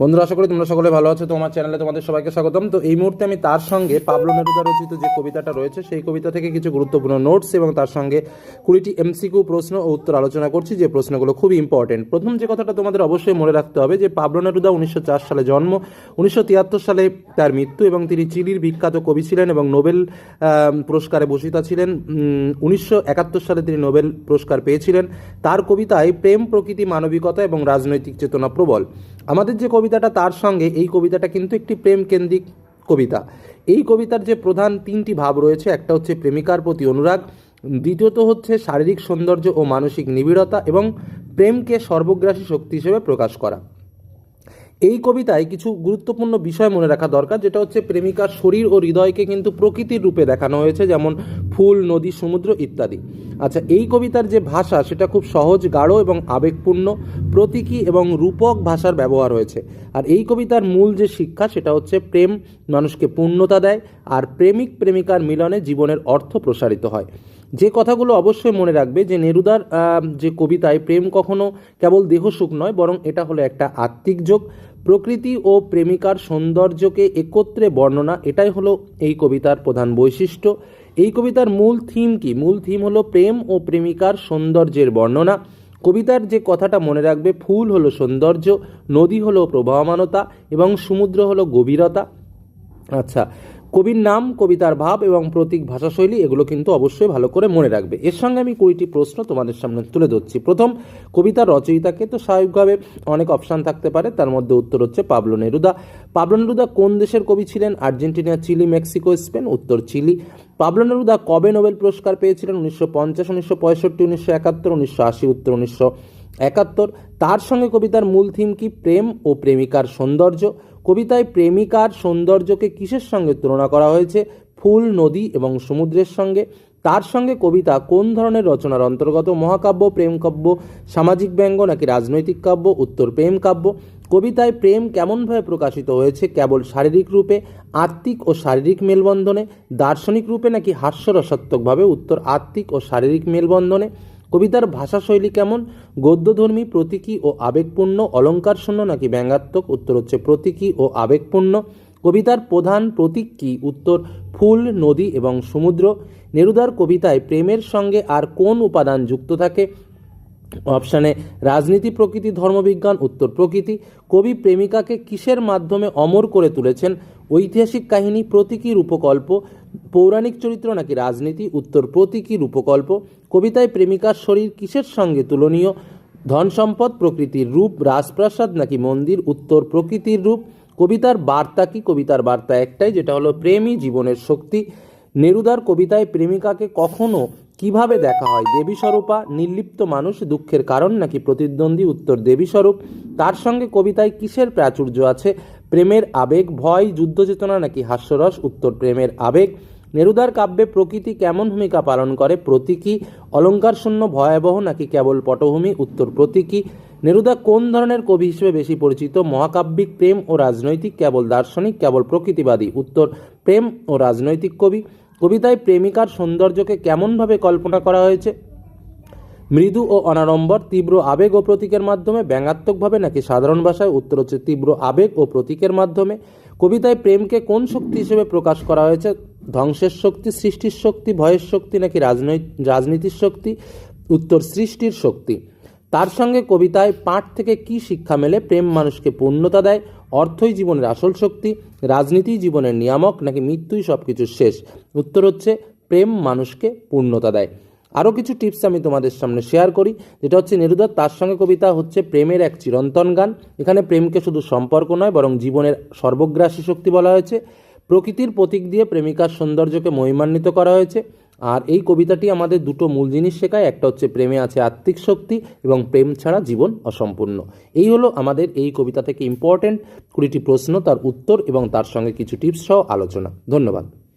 বন্ধুরা, আশা করি তোমরা সকলে ভালো আছো। তোমার চ্যানেলে তোমাদের সবাইকে স্বাগতম। তো এই মুহূর্তে আমি তার সঙ্গে পাবলো নেরুদা রচিত যে কবিতাটা রয়েছে, সেই কবিতা থেকে কিছু গুরুত্বপূর্ণ নোটস এবং তার সঙ্গে কুড়িটি এমসিকিউ প্রশ্ন ও উত্তর আলোচনা করছি। যে প্রশ্নগুলো খুবই ইম্পর্টেন্ট প্রথম যে কথাটা তোমাদের অবশ্যই মনে রাখতে হবে, যে পাবলো নেরুদা উনিশশো চার সালে জন্ম, উনিশশো তিয়াত্তর সালে তার মৃত্যু এবং তিনি চিলির বিখ্যাত কবি ছিলেন এবং নোবেল পুরস্কারে ভূষিতা ছিলেন। উনিশশো একাত্তর সালে তিনি নোবেল পুরস্কার পেয়েছিলেন। তার কবিতায় প্রেম, প্রকৃতি, মানবিকতা এবং রাজনৈতিক চেতনা প্রবল। আমাদের যে কবিতাটা তার সঙ্গে, এই কবিতাটা কিন্তু একটি প্রেমকেন্দ্রিক কবিতা। এই কবিতার যে প্রধান তিনটি ভাব রয়েছে, একটা হচ্ছে প্রেমিকার প্রতি অনুরাগ, দ্বিতীয়ত হচ্ছে শারীরিক সৌন্দর্য ও মানসিক নিবিড়তা এবং প্রেমকে সর্বগ্রাসী শক্তি হিসেবে প্রকাশ করা। এই কবিতায় কিছু গুরুত্বপূর্ণ বিষয় মনে রাখা দরকার, যেটা হচ্ছে প্রেমিকার শরীর ও হৃদয়কে কিন্তু প্রকৃতির রূপে দেখানো হয়েছে, যেমন ফুল, নদী, সমুদ্র ইত্যাদি। আচ্ছা এই কবিতার যে ভাষা, সেটা খুব সহজ, গাঢ় এবং আবেগপূর্ণ, প্রতীকী এবং রূপক ভাষার ব্যবহার হয়েছে। আর এই কবিতার মূল যে শিক্ষা, সেটা হচ্ছে প্রেম মানুষকে পূর্ণতা দেয়, আর প্রেমিক প্রেমিকার মিলনে জীবনের অর্থ প্রসারিত হয়। যে কথাগুলো অবশ্যই মনে রাখবে যে নেরুদার যে কবিতায় প্রেম কখনো কেবল দেহসুখ নয়, বরং এটা হলো একটা আত্মিক যোগ। প্রকৃতি ও প্রেমিকার সৌন্দর্যকে একত্রে বর্ণনা, এটাই হলো এই কবিতার প্রধান বৈশিষ্ট্য। এই কবিতার মূল থিম কি? মূল থিম হলো প্রেম ও প্রেমিকার সৌন্দর্যের বর্ণনা। কবিতার যে কথাটা মনে রাখবে, ফুল হলো সৌন্দর্য, নদী হলো প্রবাহমানতা এবং সমুদ্র হলো গভীরতা। আচ্ছা কবির নাম, কবিতার ভাব এবং প্রতীক ভাষাশৈলী, এগুলো কিন্তু অবশ্যই ভালো করে মনে রাখবে। এর সঙ্গে আমি কুড়িটি প্রশ্ন তোমাদের সামনে তুলে ধরছি। প্রথম, কবিতার রচয়িতাকে তো স্বাভাবিকভাবে অনেক অপশান থাকতে পারে। তার মধ্যে উত্তর হচ্ছে পাবলো নেরুদা। পাবলো নেরুদা কোন দেশের কবি ছিলেন? আর্জেন্টিনা, চিলি, মেক্সিকো, স্পেন, উত্তর চিলি। পাবলো নেরুদা কবে নোবেল পুরস্কার পেয়েছিলেন? উনিশশো পঞ্চাশ, উনিশশো পঁয়ষট্টি, উনিশশো একাত্তর, উনিশশো আশি, উত্তর উনিশশো একাত্তর। তার সঙ্গে কবিতার মূল থিম কি? প্রেম ও প্রেমিকার সৌন্দর্য। কবিতায় প্রেমিকার সৌন্দর্যকে কিসের সঙ্গে তুলনা করা হয়েছে? ফুল, নদী এবং সমুদ্রের সঙ্গে। তার সঙ্গে কবিতা কোন ধরনের রচনার অন্তর্গত? মহাকাব্য প্রেম কাব্য সামাজিক ব্যঙ্গ নাকি রাজনৈতিক কাব্য, উত্তর প্রেম কাব্য? কবিতায় প্রেম কেমনভাবে প্রকাশিত হয়েছে? কেবল শারীরিক রূপে, আত্মিক ও শারীরিক মেলবন্ধনে? দার্শনিক রূপে নাকি হাস্যরসাত্মকভাবে? উত্তর, আত্মিক ও শারীরিক মেলবন্ধনে। কবিতার ভাষাশৈলী কেমন? গদ্যধর্মী, প্রতীকী ও আবেগপূর্ণ, অলঙ্কারশূন্য নাকি ব্যঙ্গাত্মক? উত্তর হচ্ছে প্রতীকী ও আবেগপূর্ণ। কবিতার প্রধান প্রতীক কি? উত্তর, ফুল, নদী এবং সমুদ্র। নেরুদার কবিতায় প্রেমের সঙ্গে আর কোন উপাদান যুক্ত থাকে? অপশানে রাজনীতি, প্রকৃতি, ধর্মবিজ্ঞান, উত্তর প্রকৃতি। কবি প্রেমিকাকে কিসের মাধ্যমে অমর করে তুলেছেন? ঐতিহাসিক কাহিনী, প্রতীকী রূপকল্প, পৌরাণিক চরিত্র নাকি রাজনীতি, উত্তর প্রতীকী রূপকল্প? কবিতায় প্রেমিকার শরীর কিসের সঙ্গে তুলনীয়? ধন সম্পদ, প্রকৃতির রূপ, রাজপ্রাসাদ নাকি মন্দির, উত্তর প্রকৃতির রূপ? কবিতার বার্তা কি? কবিতার বার্তা একটাই, যেটা হলো প্রেমই জীবনের শক্তি। নেরুদার কবিতায় প্রেমিকাকে কখনো কীভাবে দেখা হয়? দেবী স্বরূপা নির্লিপ্ত মানুষ দুঃখের কারণ নাকি প্রতিদ্বন্দ্বী উত্তর দেবী স্বরূপ? তার সঙ্গে কবিতায় কিসের প্রাচুর্য আছে? প্রেমের আবেগ, ভয়, যুদ্ধচেতনা নাকি হাস্যরস? উত্তর, প্রেমের আবেগ। নেরুদার কাব্যে প্রকৃতি কেমন ভূমিকা পালন করে? প্রতীকী? অলঙ্কারশূন্য ভয়াবহ নাকি কেবল পটভূমি? উত্তর, প্রতীকী। নেরুদা কোন ধরনের কবি হিসেবে বেশি পরিচিত? মহাকাব্যিক প্রেম ও রাজনৈতিক, কেবল দার্শনিক, কেবল প্রকৃতিবাদী? উত্তর, প্রেম ও রাজনৈতিক কবি। কবিতায় প্রেমিকার সৌন্দর্যকে কেমনভাবে কল্পনা করা হয়েছে? মৃদু ও অনাড়ম্বর, তীব্র আবেগ ও প্রতীকের মাধ্যমে, ব্যঙ্গাত্মকভাবে নাকি সাধারণ ভাষায়? উত্তর হচ্ছে তীব্র আবেগ ও প্রতীকের মাধ্যমে। কবিতায় প্রেমকে কোন শক্তি হিসেবে প্রকাশ করা হয়েছে? ধ্বংসের শক্তি, সৃষ্টির শক্তি, ভয়ের শক্তি নাকি রাজনৈতিক রাজনীতির শক্তি? উত্তর, সৃষ্টির শক্তি। তার সঙ্গে কবিতায় পাঠ থেকে কি শিক্ষা মেলে, প্রেম মানুষকে পূর্ণতা দেয়, অর্থই জীবনের আসল শক্তি, রাজনীতি জীবনের নিয়ামক, নাকি মৃত্যুই সব কিছুর শেষ? উত্তর হচ্ছে, প্রেম মানুষকে পূর্ণতা দেয়। আরও কিছু টিপস আমি তোমাদের সামনে শেয়ার করি, যেটা হচ্ছে নেরুদার তার সঙ্গে কবিতা হচ্ছে প্রেমের এক চিরন্তন গান। এখানে প্রেমকে শুধু সম্পর্ক নয়, বরং জীবনের সর্বগ্রাসী শক্তি বলা হয়েছে। প্রকৃতির প্রতীক দিয়ে প্রেমিকার সৌন্দর্যকে মহিমান্বিত করা হয়েছে। আর এই কবিতাটি আমাদের দুটো মূল জিনিস শেখায়, একটা হচ্ছে প্রেমে আছে আত্মিক শক্তি এবং প্রেম ছাড়া জীবন অসম্পূর্ণ। এই হলো আমাদের এই কবিতা থেকে ইম্পর্টেন্ট কুড়িটি প্রশ্ন, তার উত্তর এবং তার সঙ্গে কিছু টিপস সহ আলোচনা। ধন্যবাদ।